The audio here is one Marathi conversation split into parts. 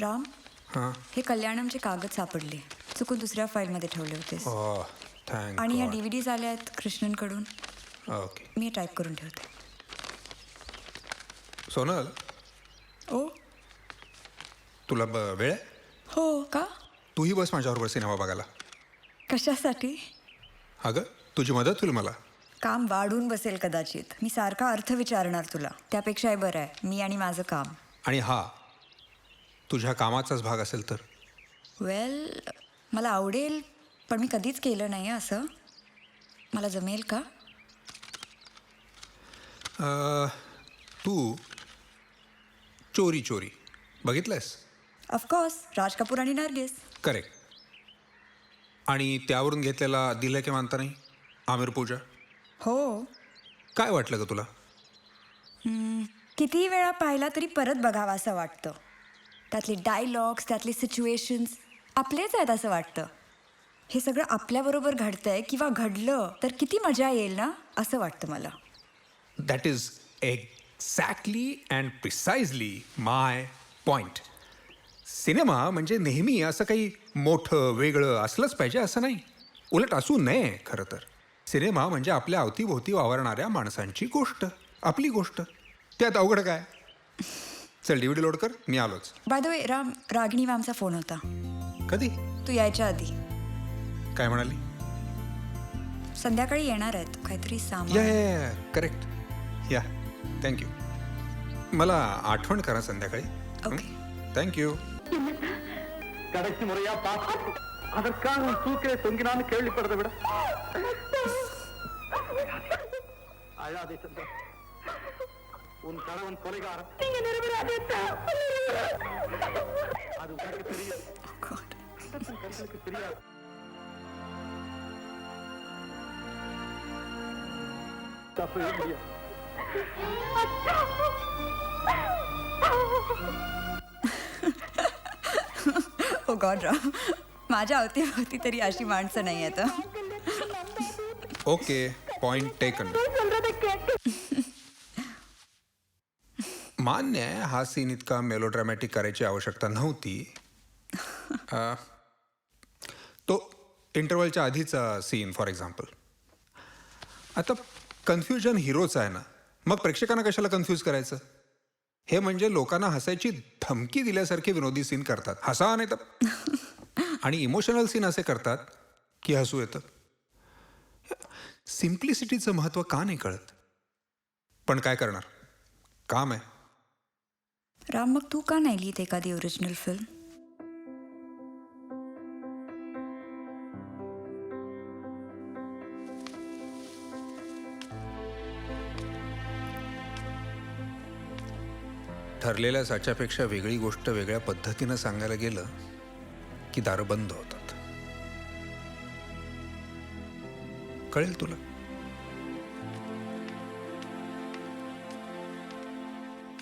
राम हां. हे कल्याणमचे कागद सापडले. चुकून दुसऱ्या फाईलमध्ये ठेवले होतेस. ओ थँक आणि या डी व्ही डीज आल्या आहेत कृष्णनकडून. ओके मी टाईप करून ठेवते. सोनल? ओ? तुला ब वेळ आहे? हो का? तूही बस माझ्याबरोबर सिनेमा बघायला. कशासाठी? अगं तुझी मदत होईल मला. काम वाढून बसेल कदाचित. मी सारखा अर्थ विचारणार तुला. त्यापेक्षा हे बरं आहे. मी आणि माझं काम. आणि हा तुझ्या कामाचाच भाग असेल तर. वेल मला आवडेल पण मी कधीच केलं नाही असं. मला जमेल का? तू चोरी चोरी. बघितलंयस ऑफकोर्स राज कपूर आणि नर्गिस. करेक्ट आणि त्यावरून घेतलेला दिलं की मानता नाही? आमिर पूजा? हो. काय वाटलं ग तुला? कितीही वेळा पाहिला तरी परत बघावा असं वाटतं. त्यातले डायलॉग्स त्यातले सिच्युएशन्स आपलेच आहेत असं वाटतं. हे सगळं आपल्याबरोबर घडतंय किंवा घडलं तर किती मजा येईल ना असं वाटतं मला. That is exactly and precisely my point cinema म्हणजे नेहमी असं काही मोठं वेगळं असलंच पाहिजे असं नाही. उलट असू नये खरं तर. सिनेमा म्हणजे आपल्या अवतीभोवती वावरणाऱ्या माणसांची गोष्ट आपली गोष्ट. त्यात अवघड काय? चल डीव्हीडी लोड कर मी आलोच. By the way Ram Ragini मॅमचा phone होता. कधी? तू यायच्या आधी. काय म्हणाली? संध्याकाळी येणार आहेत काहीतरी करेक्ट या थँक्यू मला आठवण करा संध्याकाळी. Okay. थँक्यू கடைசி முறையா பார்த்து அதற்காக தூக்கிலே தொங்கினான்னு கேள்விப்படுறத விட அழாதே சந்திரா உன் கணவன் கொலைகாரன் அது உனக்கு தெரியும் God. கண்களுக்கு தெரியாது தப்பு இல்லையா ओ गॉड राम माझ्या अवतीभोवती तरी अशी माणसं नाही आहेत हं. ओके पॉइंट टेकन मान्य आहे हा सीन इतका मेलोड्रॅमॅटिक करायची आवश्यकता नव्हती. अ, तो इंटरवलच्या आधीचा सीन फॉर एक्झाम्पल आता कन्फ्युजन हिरोचं आहे ना मग प्रेक्षकांना कशाला कन्फ्यूज करायचं? हे म्हणजे लोकांना हसायची धमकी दिल्यासारखे विनोदी सीन करतात. हसा नाही तर. आणि इमोशनल सीन असे करतात की हसू येतं. सिम्प्लिसिटीचं महत्त्व का नाही कळत? पण काय करणार? काम आहे. राम मग तू का नाही लिहित एखादी ओरिजिनल फिल्म ठरलेल्या साच्यापेक्षा वेगळी गोष्ट वेगळ्या पद्धतीनं सांगायला गेलं की दारं बंद होतात. कळेल तुला?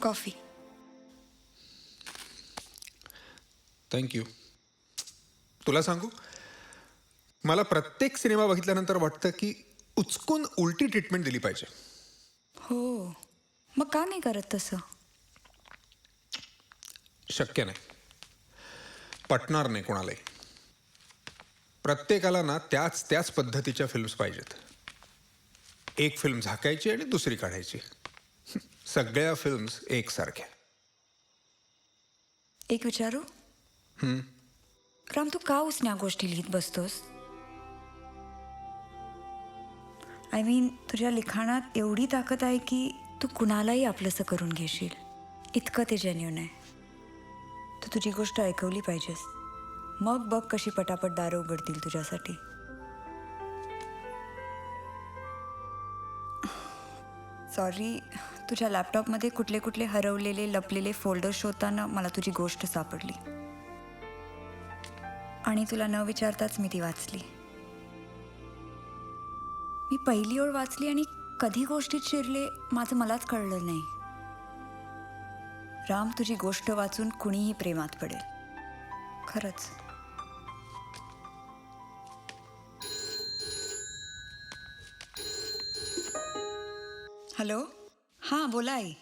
कॉफी. थँक्यू तुला सांगू? मला प्रत्येक सिनेमा बघितल्यानंतर वाटतं की उचकून उलटी ट्रीटमेंट दिली पाहिजे. हो. मग का नाही करत तसं? शक्य नाही. पटणार नाही कोणालाही. प्रत्येकाला ना त्याच त्याच पद्धतीच्या फिल्म्स पाहिजेत. एक फिल्म झाकायची आणि दुसरी काढायची. सगळ्या फिल्म्स एकसारख्या. एक विचारू? राम तू का उसण्या गोष्टी लिहित बसतोस आय मीन तुझ्या लिखाणात एवढी ताकद आहे की तू कुणालाही आपलंसं करून घेशील इतकं ते जेन्युन आहे तू तुझी गोष्ट ऐकवली पाहिजेस मग बघ कशी पटापट दारं उघडतील तुझ्यासाठी सॉरी तुझ्या लॅपटॉपमध्ये कुठले कुठले हरवलेले लपलेले फोल्डर शोधताना मला तुझी गोष्ट सापडली आणि तुला न विचारताच मी ती वाचली. मी पहिली ओळ वाचली आणि कधी गोष्टीत शिरले माझं मलाच कळलं नाही. राम तुझी गोष्ट वाचून कुणीही प्रेमात पडेल. खरंच. हॅलो? हां बोला आई.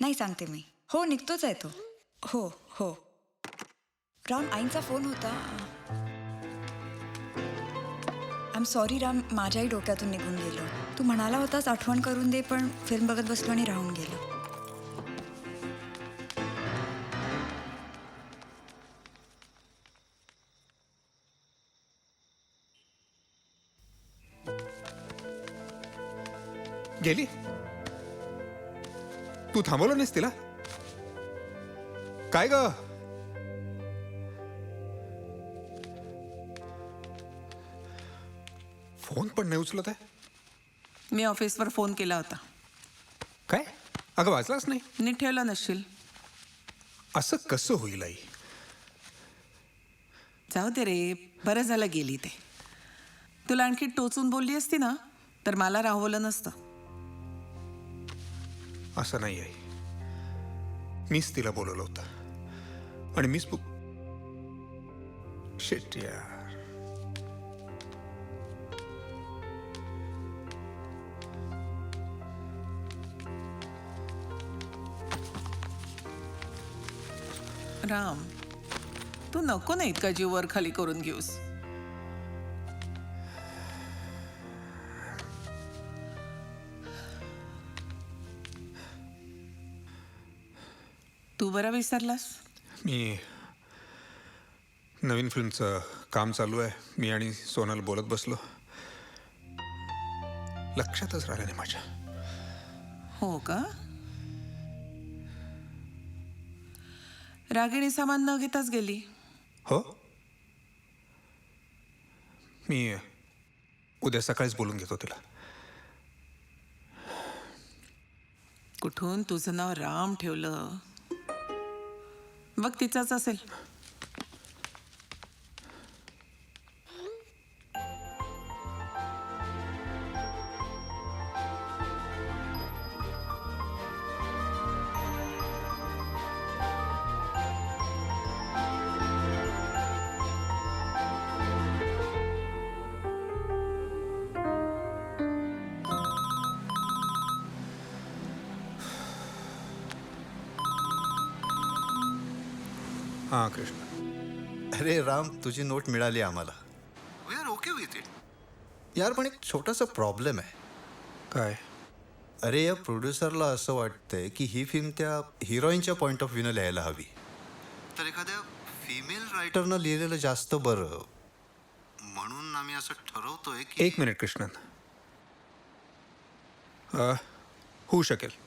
नाही सांगते मी. हो निघतोच आहे तो. हो हो. राम आईंचा फोन होता. सॉरी राम माझ्याही डोक्यातून निघून गेलो. तू म्हणाला होतास आठवण करून दे पण फिल्म बघत बसलो आणि राहून गेलो. गेली? तू थांबवलं नाहीस तिला? काय ग? फोन पण नाही उचलत आहे? मी ऑफिसवर फोन केला होता. काय? अगं वाचलाच नाही. नीट ठेवला नसशील. असं कसं होईल आई? जाऊ दे रे बरं झालं गेली ते. तुला आणखी टोचून बोलली असती ना तर मला राहवलं नसतं. असं नाही आई. मीच तिला बोलवलं होतं. आणि मीच Shit, राम तू नको ना इतका जीव वर खाली करून घेऊस. तू बरा विसरलास? मी नवीन फिल्मचं काम चालू आहे. मी आणि सोनल बोलत बसलो. लक्षातच राहिलं नाही माझ्या. हो का? रागिणी सामान न घेताच गेली. हो? मी उद्या सकाळीच बोलून घेतो तिला. कुठून तुझं नाव राम ठेवलं? बघ तिचाच असेल. हां कृष्ण. अरे राम तुझी नोट मिळाली आम्हाला. We are okay with it यार पण एक छोटासा प्रॉब्लेम आहे. काय? अरे या प्रोड्युसरला असं वाटतंय की ही फिल्म त्या हिरोईनच्या पॉईंट ऑफ व्ह्यूनं लिहायला हवी. तर एखाद्या फिमेल रायटरनं लिहिलेलं जास्त बरं. म्हणून आम्ही असं ठरवतोय की एक मिनिट कृष्णन. अ, होऊ शकेल.